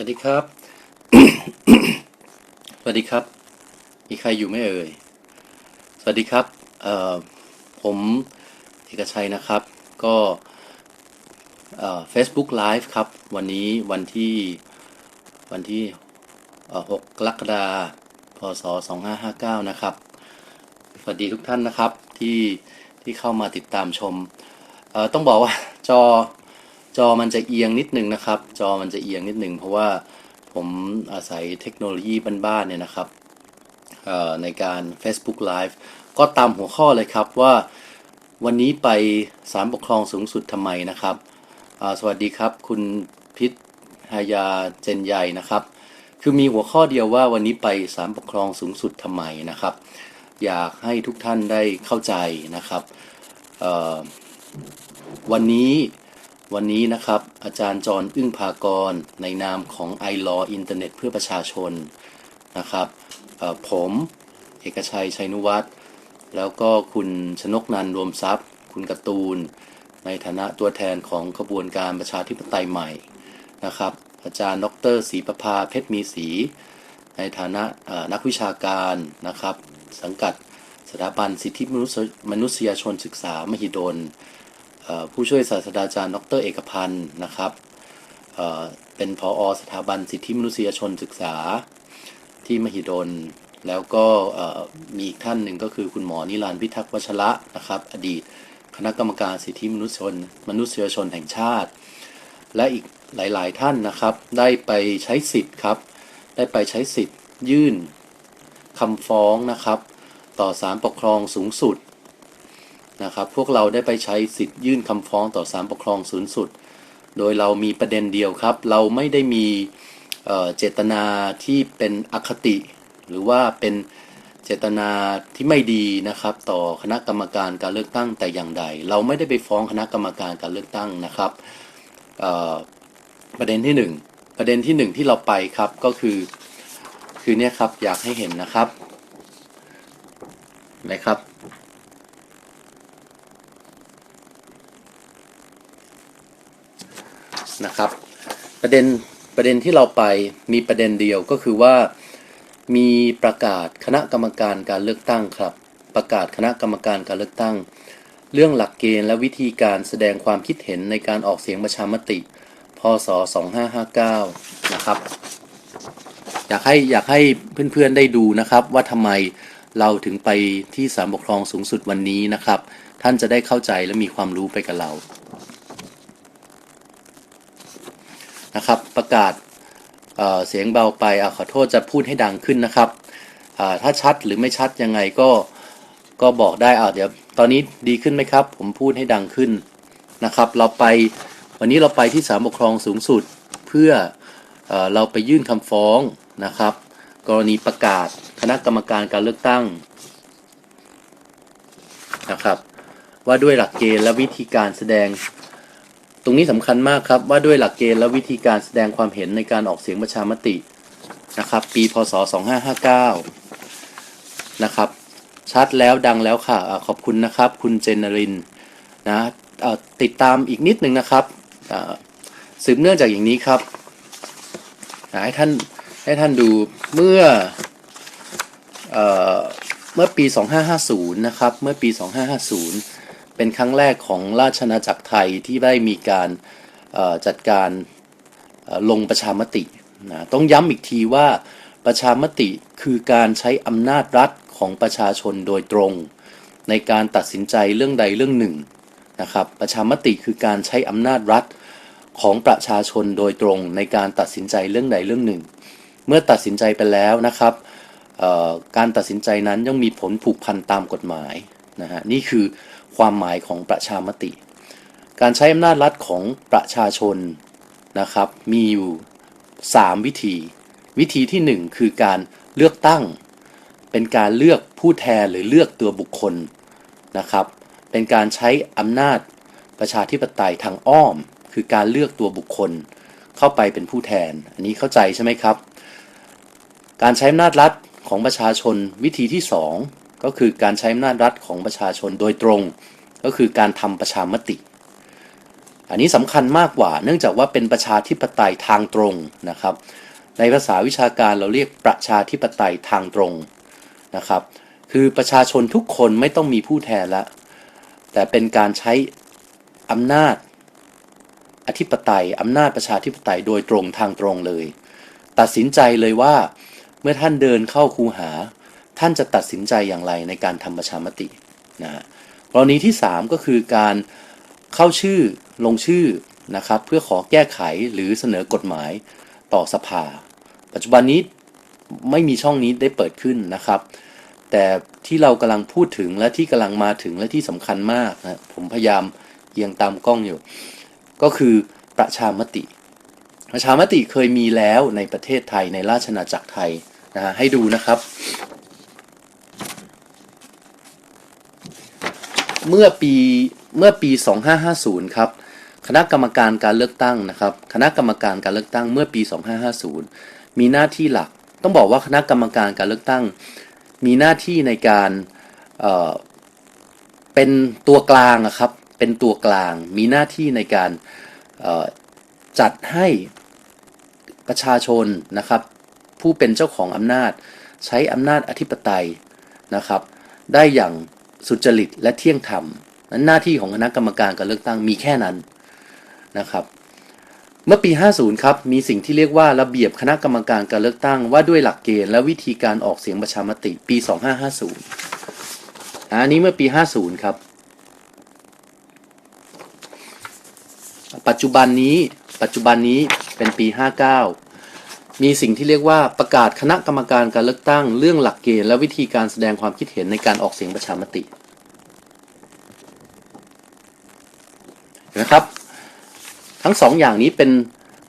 วัสดีครับ สวัสดีครับ มีใครอยู่ไหม่เอ่ย สวัสดีครับ เอ่อ ผมเอกชัยนะครับ ก็เอ่อ Facebook Live ครับ วันนี้วันที่วันที่เอ่อ6กรกฎาคม พศ 2559 นะครับ สวัสดีทุกท่านนะครับที่ที่เข้ามาติดตามชม เอ่อ ต้องบอกว่าจอ จอมันจะเอียงนิดนึงนะครับ จอมันจะเอียงนิดนึงเพราะว่าผมอาศัยเทคโนโลยีบ้านๆเนี่ยนะครับในการ Facebook Live ก็ตามหัวข้อเลยครับว่าวันนี้ไปศาลปกครองสูงสุดทำไมนะครับ สวัสดีครับ คุณพิษหายาเจนใหญ่นะครับ คือมีหัวข้อเดียวว่าวันนี้ไปศาลปกครองสูงสุดทำไมนะครับ อยากให้ทุกท่านได้เข้าใจนะครับวันนี้ วันนี้นะครับอาจารย์จรอึ้งภากร ในนามของ i l a w อินเทอร์เน็ตเพื่อประชาชนนะครับผมเอกชัยชัยนุวัฒน์แล้วก็คุณชนกนันรวมทรัพย์ คุณกร์ตูน ในฐานะตัวแทนของขบวนการประชาธิปไตยใหม่นะครับ อาจารย์ดรศรีประภาเพชรมีศรีในฐานะนักวิชาการนะครับ สังกัดสถาบันสิทธิมนุษยชนศึกษามหิดล ผู้ช่วยศาสตราจารย์ ดร เอกพันธ์นะครับเเป็นผออสถาบันสิทธิมนุษยชนศึกษาที่มหิดล แล้วก็มีอีกท่านหนึ่งก็คือคุณหมอนิรันดร์พิทักษ์วัชระนะครับ อดีตคณะกรรมการสิทธิมนุษยชน มนุษยชนแห่งชาติ และอีกหลาย ๆ ท่านนะครับ ได้ไปใช้สิทธิ์ครับ ได้ไปใช้สิทธิ์ยื่นคำฟ้องนะครับ ต่อศาลปกครองสูงสุด นะครับ พวกเราได้ไปใช้สิทธิ์ยื่นคำฟ้องต่อศาลปกครองสูงสุด โดยเรามีประเด็นเดียวครับ เราไม่ได้มีเเจตนาที่เป็นอคติ หรือว่าเป็นเจตนาที่ไม่ดีนะครับ ต่อคณะกรรมการการเลือกตั้งแต่อย่างใด เราไม่ได้ไปฟ้องคณะกรรมการการเลือกตั้งนะครับประเด็นที่หนึ่งประเด็นที่หนึ่งที่เราไปครับก็คือคือเนี่ยครับอยากให้เห็นนะครับนะครับ นะครับ ประเด็นประเด็นที่เราไปมีประเด็นเดียวก็คือว่ามีประกาศคณะกรรมการการเลือกตั้งครับ ประกาศคณะกรรมการการเลือกตั้ง เรื่องหลักเกณฑ์และวิธีการแสดงความคิดเห็นในการออกเสียงประชามติ พศ 2559 นะครับ อยากให้อยากให้เพื่อนๆได้ดูนะครับว่าทำไมเราถึงไปที่ศาลปกครองสูงสุดวันนี้นะครับ ท่านจะได้เข้าใจและมีความรู้ไปกับเรา นะครับ ประกาศเเสียงเบาไปอขอโทษจะพูดให้ดังขึ้นนะครับถ้าชัดหรือไม่ชัดยังไงก็ก็บอกได้อาเดี๋ยวตอนนี้ดีขึ้นไหมครับ ผมพูดให้ดังขึ้นนะครับ เราไปวันนี้เราไปที่ศาลปกครองสูงสุดเพื่อเอเราไปยื่นคำฟ้องนะครับ กรณีประกาศคณะกรรมการการเลือกตั้งนะครับ ว่าด้วยหลักเกณฑ์และวิธีการแสดง รงนี้สำคัญมากครับว่าด้วยหลักเกณฑ์และวิธีการแสดงความเห็นในการออกเสียงประชามตินะครับ ปีพศ 2559 นะครับชัดแล้วดังแล้วค่ะอาขอบคุณนะครับ คุณเจนนรินนะติดตามอีกนิดหนึ่งนะครับสืบเนื่องจากอย่างนี้ครับให้ท่านให้ท่านดูเมื่อเอ่อเมื่อปี 2550 นะครับ เมื่อปี 2550 เป็นครั้งแรกของราชอาจักรไทยที่ได้มีการจัดการลงประชามตินะต้องย้ำอีกทีว่าประชามติคือการใช้อำนาจรัฐของประชาชนโดยตรง ในการตัดสินใจเรื่องใดเรื่องหนึ่งนะครับประชามติคือการใช้อำนาจรัฐของประชาชนโดยตรง ในการตัดสินใจเรื่องใดเรื่องหนึ่ง เมื่อตัดสินใจไปแล้วนะครับการตัดสินใจนั้นย่อมมีผลผูกพันตามกฎหมายนะฮะนี่คือ ความหมายของประชามติ การใช้อำนาจรัฐของประชาชนนะครับมีอยู่ 3 วิธี วิธีที่ 1 คือการเลือกตั้ง เป็นการเลือกผู้แทนหรือเลือกตัวบุคคลนะครับ เป็นการใช้อำนาจประชาธิปไตยทางอ้อม คือการเลือกตัวบุคคลเข้าไปเป็นผู้แทน อันนี้เข้าใจใช่ไหมครับ การใช้อำนาจรัฐของประชาชนวิธีที่ 2 ก็คือการใช้อำนาจรัฐของประชาชนโดยตรง ก็คือการทำประชามติ อันนี้สำคัญมากกว่า เนื่องจากว่าเป็นประชาธิปไตยทางตรงนะครับ ในภาษาวิชาการเราเรียกประชาธิปไตยทางตรงนะครับ คือประชาชนทุกคนไม่ต้องมีผู้แทนละ แต่เป็นการใช้อำนาจอธิปไตยอำนาจประชาธิปไตยโดยตรงทางตรงเลย ตัดสินใจเลยว่าเมื่อท่านเดินเข้าคูหา ท่านจะตัดสินใจอย่างไรในการทำประชามตินะฮะกรณีที่ 3 ก็คือการเข้าชื่อลงชื่อนะครับเพื่อขอแก้ไขหรือเสนอกฎหมายต่อสภา ปัจจุบันนี้ไม่มีช่องนี้ได้เปิดขึ้นนะครับ แต่ที่เรากำลังพูดถึงและที่กำลังมาถึงและที่สำคัญมากนะผมพยายามเอียงตามกล้องอยู่ ก็คือประชามติ ประชามติเคยมีแล้วในประเทศไทยในราชอาณาจักรไทยนะฮะให้ดูนะครับ เมื่อปีเมื่อปี 2550 ครับ คณะกรรมการการเลือกตั้งนะครับ คณะกรรมการการเลือกตั้งเมื่อปี 2550 มีหน้าที่หลัก ต้องบอกว่าคณะกรรมการการเลือกตั้ง มีหน้าที่ในการเเป็นตัวกลางอะครับ เป็นตัวกลาง มีหน้าที่ในการจัดให้ประชาชนนะครับ ผู้เป็นเจ้าของอำนาจใช้อำนาจอธิปไตยนะครับ ได้อย่าง สุจริตและเที่ยงธรรมนั้นหน้าที่ของคณะกรรมการการเลือกตั้งมีแค่นั้นนะครับ เมื่อปี 50 ครับ มีสิ่งที่เรียกว่าระเบียบคณะกรรมการการเลือกตั้ง ว่าด้วยหลักเกณฑ์และวิธีการออกเสียงประชามติปี 2550 อันนี้เมื่อปี 50 ครับ ปัจจุบันนี้ปัจจุบันนี้เป็นปี 59 มีสิ่งที่เรียกว่าประกาศคณะกรรมการการเลือกตั้ง เรื่องหลักเกณฑ์และวิธีการแสดงความคิดเห็นในการออกเสียงประชามตินะครับ ทั้งสองอย่างนี้เป็น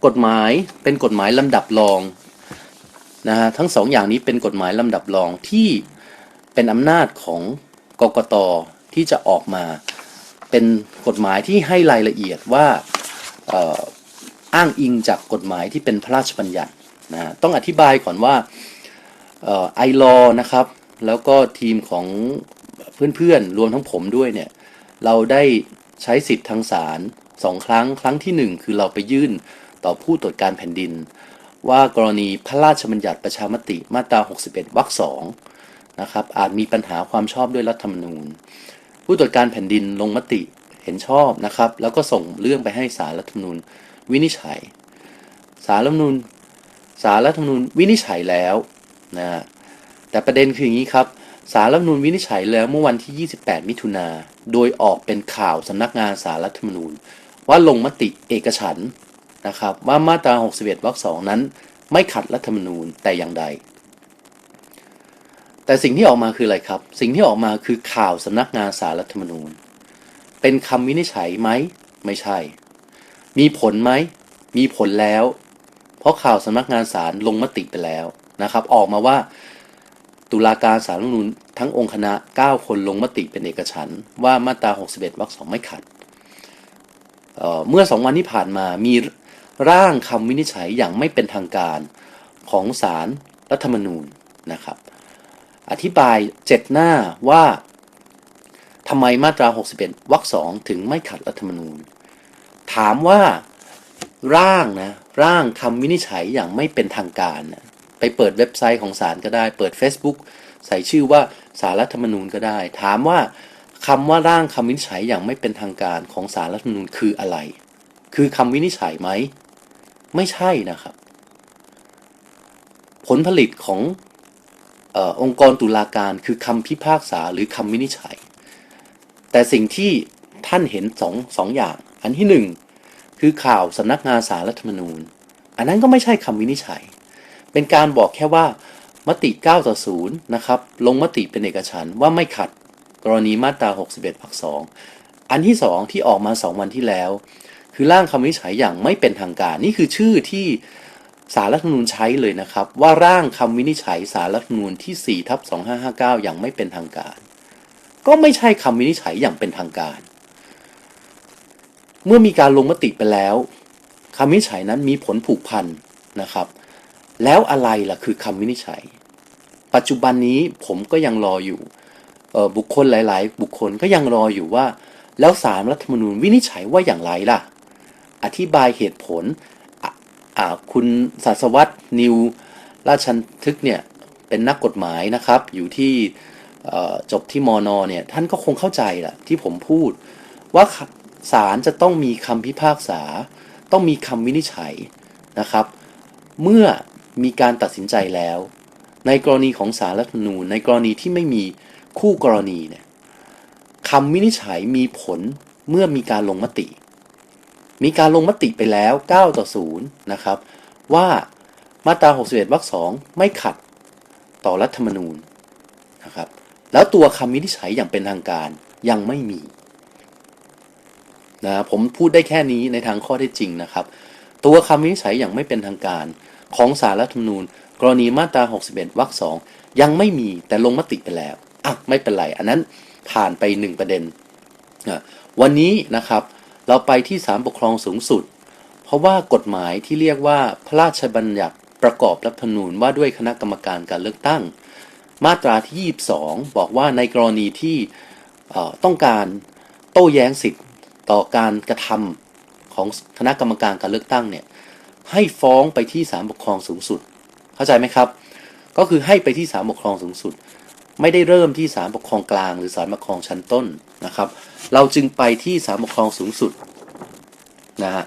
กฎหมายเป็นกฎหมายลำดับรองนะฮะทั้งสองอย่างนี้เป็นกฎหมายลำดับรองที่เป็นอำนาจของกกตที่จะออกมา เป็นกฎหมายที่ให้รายละเอียดว่าอ้างอิงจากกฎหมายที่เป็นพระราชบัญญัติ นะต้องอธิบายก่อนว่าไอรอนะครับ แล้วก็ทีมของเพื่อนๆ รวมทั้งผมด้วยเนี่ย เราได้ใช้สิทธิ์ทางศาลสองครั้ง ครั้งที่หนึ่งคือเราไปยื่นต่อผู้ตรวจการแผ่นดิน ว่ากรณีพระราชบัญญัติประชามติมาตรา 61 วรรคสองนะครับอาจมีปัญหาความชอบด้วยรัฐธรรมนูญ ผู้ตรวจการแผ่นดินลงมติเห็นชอบนะครับ แล้วก็ส่งเรื่องไปให้ศาลรัฐธรรมนูญวินิจฉัยศาลรัฐธรรมนูญ ศาลรัฐธรรมนูญวินิจฉัยแล้วนะแต่ประเด็นคืออย่างนี้ครับศาลรัฐธรรมนูญวินิจฉัยแล้วเมื่อวันที่ 28 มิถุนาโดยออกเป็นข่าวสำนักงานศาลรัฐธรรมนูญ ว่าลงมติเอกฉันนะครับว่ามาตรา 61 วรรคสองนั้น ไม่ขัดรัฐธรรมนูญแต่อย่างใด แต่สิ่งที่ออกมาคืออะไรครับ สิ่งที่ออกมาคือข่าวสำนักงานสารรัฐธรรมนูญ เป็นคำวินิจฉัยไหมไม่ใช่ มีผลไหมมีผลแล้ว เพราะข่าวสำนักงานศาลลงมติไปแล้วนะครับ ออกมาว่าตุลาการศาลรัฐมนูญทั้งองค์คณะ 9 คนลงมติเป็นเอกฉันท์ว่ามาตรา 61วรรคสองไม่ขัดเเมื่อสองวันที่ผ่านมามีร่างคำวินิจฉัยอย่างไม่เป็นทางการของศารรัฐธรรมนูญนะครับ อธิบายเจ็ดหน้าว่าทำไมมาตรา 61วรรคสองถึงไม่ขัดรัฐธรรมนูญ ถามว่า ร่างนะร่างคำวินิจฉัยอย่างไม่เป็นทางการนะไปเปิดเว็บไซต์ของศาลก็ได้ เปิด Facebook ใส่ชื่อว่าสารรัฐธรรมนูญก็ได้ ถามว่าคำว่าร่างคำวินิจฉัยอย่างไม่เป็นทางการของสารรัฐธรรมนูญคืออะไร คือคำวินิจฉัยไหม ไม่ใช่นะครับ ผลผลิตของอองค์กรตุลาการคือคำพิพากษาหรือคำวินิจฉัย แต่สิ่งที่ท่านเห็นสองสองอย่าง อันที่หนึ่ง คือข่าวสำนักงานสารรัฐธรรมนูญ อันนั้นก็ไม่ใช่คำวินิจฉัย เป็นการบอกแค่ว่ามติ 9 ต่อ 0 นะครับ ลงมติเป็นเอกฉันว่าไม่ขัดกรณีมาตรา 61วรรคสองอันที่ 2 ที่ออกมา 2 วันที่แล้ว คือร่างคำวินิจฉัยอย่างไม่เป็นทางการ นี่คือชื่อที่สารรัฐธรรมนูญใช้เลยนะครับ ว่าร่างคำวินิจฉัยสารรัฐธรรมนูญที่4ทับ2559 อย่างไม่เป็นทางการ ก็ไม่ใช่คำวินิจฉัยอย่างเป็นทางการ เมื่อมีการลงมติไปแล้วคำวินิจฉัยนั้นมีผลผูกพันนะครับ แล้วอะไรล่ะคือคำวินิจฉัย ปัจจุบันนี้ผมก็ยังรออยู่บุคคลหลาย ๆ บุคคลก็ยังรออยู่ว่า แล้วสารรัฐธรรมนูญวินิจฉัยว่าอย่างไรล่ะ อธิบายเหตุผลคุณศาสวัตรนิวราชันทึกเนี่ยเป็นนักกฎหมายนะครับ อยู่ที่จบที่มอนอเนี่ยท่านก็คงเข้าใจแหละที่ผมพูดว่า ศาลจะต้องมีคำพิพากษา ต้องมีคำวินิจฉัยนะครับ เมื่อมีการตัดสินใจแล้ว ในกรณีของศาลรัฐธรรมนูญในกรณีที่ไม่มีคู่กรณีเนี่ยคำวินิจฉัยมีผลเมื่อมีการลงมติ มีการลงมติไปแล้ว 9 ต่อ 0 นะครับ ว่ามาตรา 61วรรค2ไม่ขัดต่อรัฐธรรมนูญนะครับ แล้วตัวคำวินิจฉัยอย่างเป็นทางการยังไม่มี นะผมพูดได้แค่นี้ในทางข้อเท็จจริงนะครับ ตัวคำวินิจฉัยอย่างไม่เป็นทางการของสารรัฐธรรมนูญ กรณีมาตรา 61วรรค2ยังไม่มีแต่ลงมติไปแล้วอะไม่เป็นไร อันนั้นผ่านไปหนึ่งประเด็นอะวันนี้นะครับเราไปที่ศาลปกครองสูงสุด เพราะว่ากฎหมายที่เรียกว่าพระราชบัญญัติประกอบรัฐธรรมนูญว่าด้วยคณะกรรมการการเลือกตั้ง มาตราที่ 22 บอกว่าในกรณีที่ต้องการโต้แย้งสิทธิ์ ต่อการกระทำของคณะกรรมการการเลือกตั้งเนี่ยให้ฟ้องไปที่ศาลปกครองสูงสุด เข้าใจไหมครับ ก็คือให้ไปที่ศาลปกครองสูงสุด ไม่ได้เริ่มที่ศาลปกครองกลาง หรือศาลปกครองชั้นต้นนะครับ เราจึงไปที่ศาลปกครองสูงสุดนะฮะ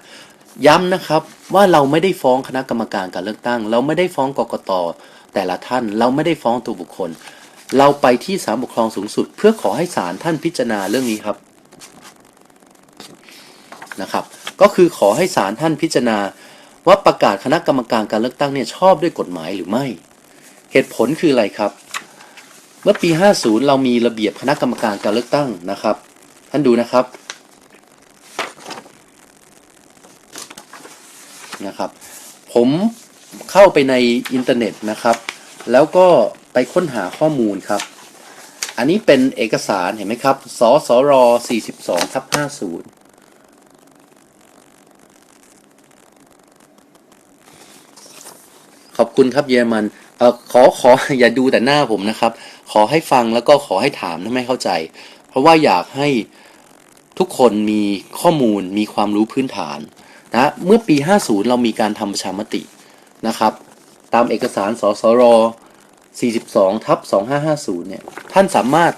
ย้ำนะครับว่าเราไม่ได้ฟ้องคณะกรรมการการเลือกตั้ง เราไม่ได้ฟ้องกกตแต่ละท่าน เราไม่ได้ฟ้องตัวบุคคล เราไปที่ศาลปกครองสูงสุด เพื่อขอให้ศาลท่านพิจารณาเรื่องนี้ครับ นะครับ ก็คือขอให้ศาลท่านพิจารณา ว่าประกาศคณะกรรมการการเลือกตั้งเนี่ยชอบด้วยกฎหมายหรือไม่ เหตุผลคืออะไรครับ เมื่อปี 50 เรามีระเบียบคณะกรรมการการเลือกตั้งนะครับ ท่านดูนะครับนะครับ ผมเข้าไปในอินเทอร์เน็ตนะครับ แล้วก็ไปค้นหาข้อมูลครับ อันนี้เป็นเอกสารเห็นไหมครับ สสร 42ทับ50 ขอบ คุณครับเยอรมันเออขอขออย่าดูแต่หน้าผมนะครับ ขอให้ฟังแล้วก็ขอให้ถามถ้าไม่เข้าใจ เพราะว่าอยากให้ทุกคนมีข้อมูลมีความรู้พื้นฐานนะเมื่อปี 50 เรามีการทำประชามตินะครับ ตามเอกสารสสร 42ทับ2550 เนี่ย ท่านสามารถ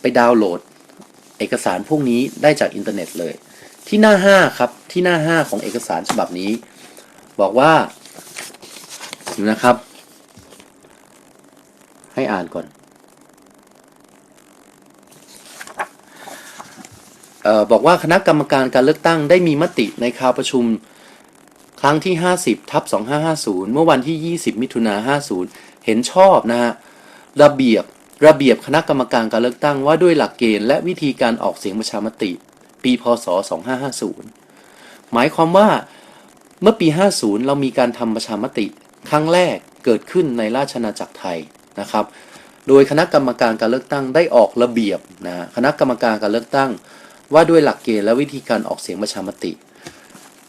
ไปดาวน์โหลดเอกสารพวกนี้ได้จากอินเทอร์เน็ตเลย ที่หน้า 5 ครับ ที่หน้า 5 ของเอกสารฉบับนี้ บอกว่า นะครับ ให้อ่านก่อนออบอกว่าคณะกรรมการการเลือกตั้งได้มีมติในคราวประชุมครั้งที่ 50ทับ2550 เมื่อวันที่ 20 มิถุนา50 เห็นชอบนะฮะระเบียบระเบียบคณะกรรมการการเลือกตั้งว่าด้วยหลักเกณฑ์และวิธีการออกเสียงประชามติ ปีพศ 2550 หมายความว่าเมื่อปี 50 เรามีการทำประชามติ ครั้งแรกเกิดขึ้นในราชนาณาจักรไทยนะครับ โดยคณะกรรมการการเลือกตั้งได้ออกระเบียบนะคณะกรรมการการเลือกตั้ง ว่าด้วยหลักเกณฑ์และวิธีการออกเสียงประชามติ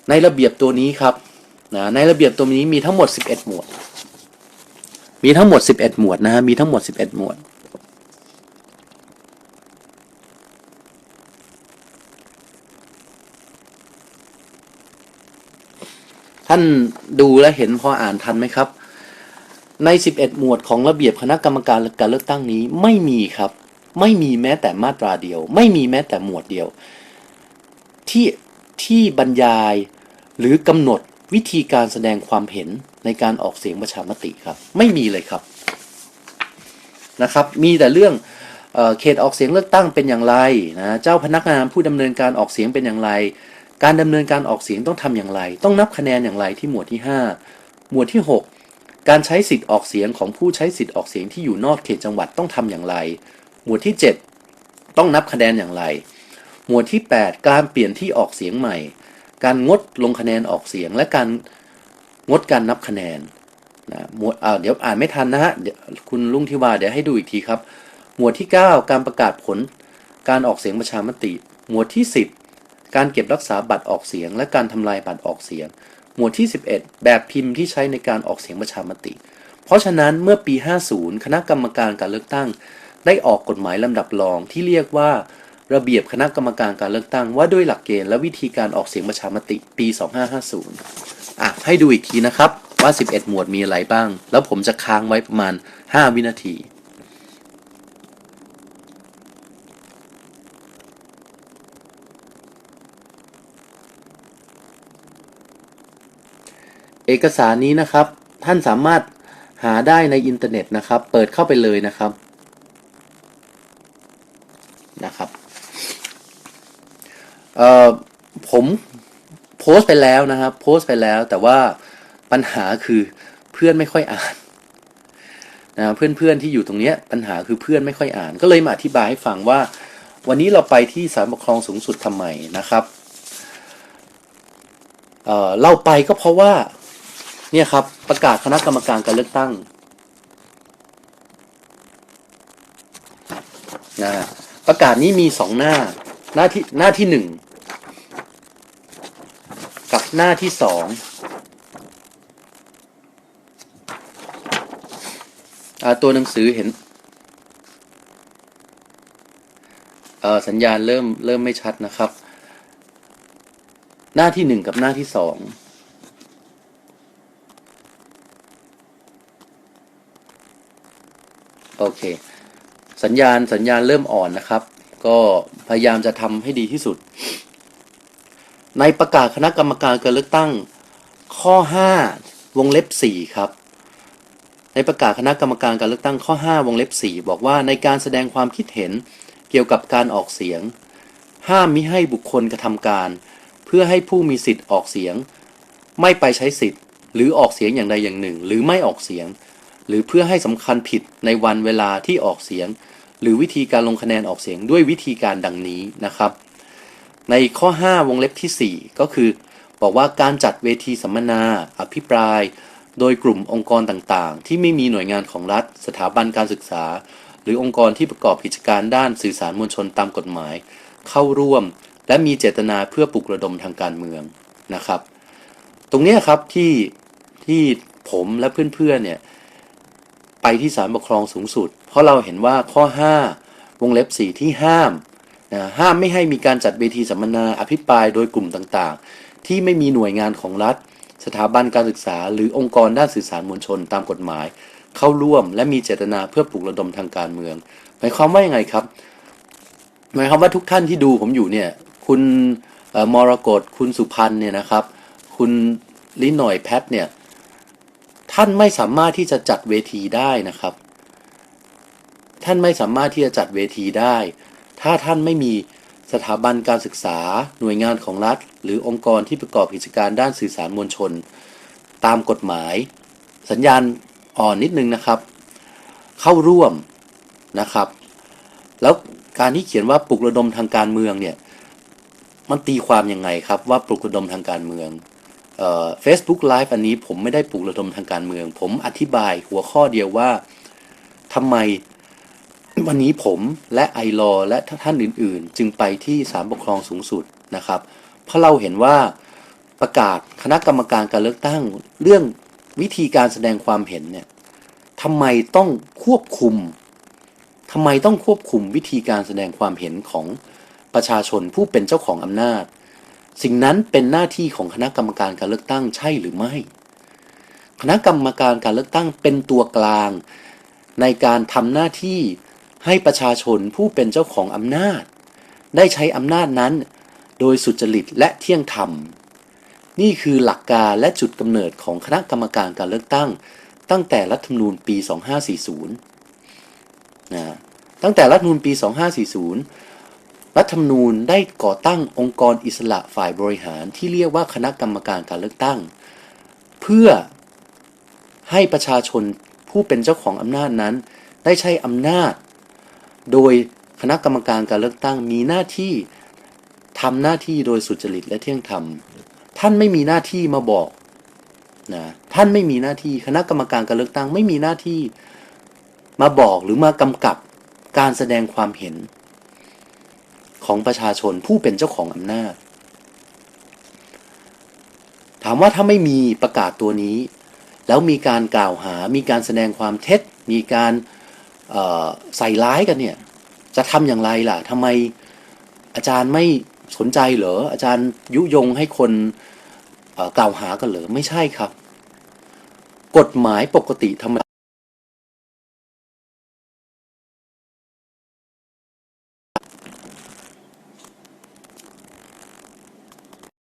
ในระเบียบตัวนี้ครับนะในระเบียบตัวนี้มีทั้งหมด 11 หมวด มีทั้งหมด 11 หมวดนะฮะมีทั้งหมด 11 หมวด ท่านดูและเห็นพออ่านทันไหมครับ ใน 11 หมวดของระเบียบคณะกรรมการการเลือกตั้งนี้ไม่มีครับ ไม่มีแม้แต่มาตราเดียว ไม่มีแม้แต่หมวดเดียว ที่ที่บรรยายหรือกำหนดวิธีการแสดงความเห็นในการออกเสียงประชามติครับ ไม่มีเลยครับนะครับ มีแต่เรื่องเอเขตออกเสียงเลือกตั้งเป็นอย่างไรนะเจ้าพนักงานผู้ดำเนินการออกเสียงเป็นอย่างไร การดำเนินการออกเสียงต้องทำอย่างไร ต้องนับคะแนนอย่างไรที่หมวดที่ 5 หมวดที่ 6 การใช้สิทธิ์ออกเสียงของผู้ใช้สิทธิ์ออกเสียงที่อยู่นอกเขตจังหวัดต้องทำอย่างไร หมวดที่ 7 ต้องนับคะแนนอย่างไร หมวดที่ 8 การเปลี่ยนที่ออกเสียงใหม่ การงดลงคะแนนออกเสียง และการงดการนับคะแนนนะหมวดเดี๋ยวอ่านไม่ทันนะฮะคุณลุงทิวาเดี๋ยวให้ดูอีกทีครับ หมวดที่ 9 การประกาศผล การออกเสียงประชามติ หมวดที่ 10 การเก็บรักษาบัตรออกเสียง และการทำลายบัตรออกเสียง หมวดที่ 11 แบบพิมพ์ที่ใช้ในการออกเสียงประชามติ เพราะฉะนั้นเมื่อปี 50 คณะกรรมการการเลือกตั้ง ได้ออกกฎหมายลำดับรองที่เรียกว่า ระเบียบคณะกรรมการการเลือกตั้ง ว่าด้วยหลักเกณฑ์และวิธีการออกเสียงประชามติปี 2550อะให้ดูอีกทีนะครับว่า 11 หมวดมีอะไรบ้าง แล้วผมจะค้างไว้ประมาณ 5 วินาที เอกสารนี้นะครับ ท่านสามารถหาได้ในอินเทอร์เน็ตนะครับ เปิดเข้าไปเลยนะครับนะครับเอ่อผมโพสต์ไปแล้วนะครับ โพสต์ไปแล้วแต่ว่าปัญหาคือเพื่อนไม่ค่อยอ่านนะเพื่อนๆที่อยู่ตรงเนี้ยปัญหาคือเพื่อนไม่ค่อยอ่าน ก็เลยมาอธิบายให้ฟังว่า วันนี้เราไปที่ศาลปกครองสูงสุดทำไมนะครับเเราไปก็เพราะว่า เนี่ยครับ ประกาศคณะกรรมการการเลือกตั้งนะประกาศนี้มีสองหน้า หน้าที่หน้าที่หนึ่งกับหน้าที่สองอตัวหนังสือเห็นสัญญาณเริ่มเริ่มไม่ชัดนะครับ หน้าที่หนึ่งกับหน้าที่สอง โอ เค สัญญาณสัญญาณเริ่มอ่อนนะครับ ก็พยายามจะทำให้ดีที่สุด ในประกาศคณะกรรมการการเลือกตั้ง ข้อ 5 วงเล็บ 4 ครับ ในประกาศคณะกรรมการการเลือกตั้งข้อ 5 วงเล็บ 4 บอกว่าในการแสดงความคิดเห็นเกี่ยวกับการออกเสียง ห้ามมิให้บุคคลกระทำการ เพื่อให้ผู้มีสิทธิ์ออกเสียง ไม่ไปใช้สิทธิ์ หรือออกเสียงอย่างใดอย่างหนึ่ง หรือไม่ออกเสียง หรือเพื่อให้สำคัญผิดในวันเวลาที่ออกเสียง หรือวิธีการลงคะแนนออกเสียงด้วยวิธีการดังนี้นะครับ ในข้อ 5 วงเล็บที่ 4 ก็คือ บอกว่าการจัดเวทีสัมมนา อภิปราย โดยกลุ่มองค์กรต่างๆ ที่ไม่มีหน่วยงานของรัฐ สถาบันการศึกษา หรือองค์กรที่ประกอบกิจการด้านสื่อสารมวลชนตามกฎหมาย เข้าร่วม และมีเจตนาเพื่อปลุกระดมทางการเมืองนะครับ ตรงนี้ครับที่ที่ผมและเพื่อนๆเนี่ย ไปที่ศาลปกครองสูงสุด เพราะเราเห็นว่าข้อ 5 วงเล็บ 4 ที่ห้ามนะห้ามไม่ให้มีการจัดเวทีสัมมนาอภิปรายโดยกลุ่มต่างๆ ที่ไม่มีหน่วยงานของรัฐ สถาบันการศึกษา หรือองค์กรด้านสื่อสารมวลชนตามกฎหมาย เข้าร่วมและมีเจตนาเพื่อปลุกระดมทางการเมือง หมายความว่ายังไงครับ หมายความว่าทุกท่านที่ดูผมอยู่เนี่ยคุณมรกตคุณสุพันเนี่ยนะครับ คุณลิหน่อยแพทเนี่ย ท่านไม่สามารถที่จะจัดเวทีได้นะครับ ท่านไม่สามารถที่จะจัดเวทีได้ ถ้าท่านไม่มีสถาบันการศึกษา หน่วยงานของรัฐ หรือองค์กรที่ประกอบกิจการด้านสื่อสารมวลชน ตามกฎหมาย สัญญาณอ่อนนิดนึงนะครับ เข้าร่วมนะครับ แล้วการที่เขียนว่าปลุกระดมทางการเมืองเนี่ยมันตีความยังไงครับว่าปลุกระดมทางการเมือง เอ่อ Facebook Live อันนี้ผมไม่ได้ปลุกระดมทางการเมือง ผมอธิบายหัวข้อเดียวว่าทำไมวันนี้ผมและไอรอและท่านอื่นๆ จึงไปที่ศาลปกครองสูงสุดนะครับ เพราะเราเห็นว่าประกาศคณะกรรมการการเลือกตั้งเรื่องวิธีการแสดงความเห็นเนี่ยทำไมต้องควบคุมทำไมต้องควบคุมวิธีการแสดงความเห็นของประชาชนผู้เป็นเจ้าของอำนาจ สิ่งนั้นเป็นหน้าที่ของคณะกรรมการการเลือกตั้งใช่หรือไม่ คณะกรรมการการเลือกตั้งเป็นตัวกลาง ในการทำหน้าที่ให้ประชาชนผู้เป็นเจ้าของอำนาจ ได้ใช้อำนาจนั้น โดยสุจริตและเที่ยงธรรม นี่คือหลักการและจุดกำเนิดของคณะกรรมการการเลือกตั้ง ตั้งแต่รัฐธรรมนูญปี 2540นะตั้งแต่รัฐธรรมนูญปี 2540 รัฐธรรมนูญได้ก่อตั้งองค์กรอิสระฝ่ายบริหารที่เรียกว่าคณะกรรมการการเลือกตั้ง เพื่อให้ประชาชนผู้เป็นเจ้าของอำนาจนั้น ได้ใช้อำนาจ โดยคณะกรรมการการเลือกตั้งมีหน้าที่ทำหน้าที่โดยสุจริตและเที่ยงธรรม ท่านไม่มีหน้าที่มาบอกนะท่านไม่มีหน้าที่คณะกรรมการการเลือกตั้งไม่มีหน้าที่มาบอกหรือมากำกับการแสดงความเห็น ของประชาชนผู้เป็นเจ้าของอำนาจ ถามว่าถ้าไม่มีประกาศตัวนี้ แล้วมีการกล่าวหา มีการแสดงความเท็จ มีการใส่ร้ายกันเนี่ย จะทำอย่างไรล่ะทำไมอาจารย์ไม่สนใจเหรอ อาจารย์ยุยงให้คนกล่าวหากันเหรอ ไม่ใช่ครับ กฎหมายปกติธรรมด